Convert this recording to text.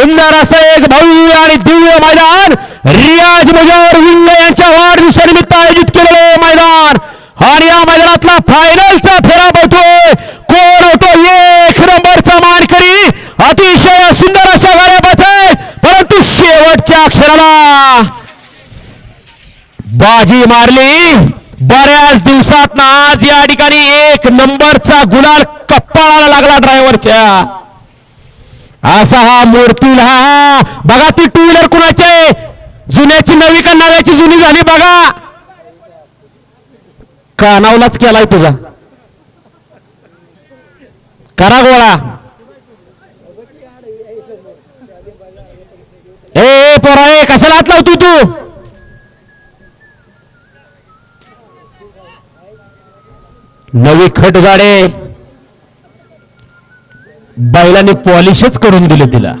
सुंदर असं एक भव्य आणि दिव्य मैदान. रियाज मुजर विंग यांच्या वाढदिवसानिमित्त आयोजित केलेले मैदान. आणि या मैदानातला फायनलचा फेरा पडतोय. कोण होतो? एक नंबरचा मानकरी. अतिशय सुंदर अशा गाड्या पळत परंतु शेवटच्या अक्षराला बाजी मारली. बऱ्याच दिवसात ना आज या ठिकाणी एक नंबरचा गुलाल कप्पाळाला लागला ड्रायव्हरच्या असा हा मूर्ती हा. बघा ती टू व्हीलर कुणाचे जुन्याची नवी का नव्याची जुनी झाली बघा. कानावलाच केलाय तुझा. करा गोळा. ए ए, पोरा ए कशाला हात लावतो तू? नवी खट झाडे. बैलाने पॉलिशच करून दिले तिला.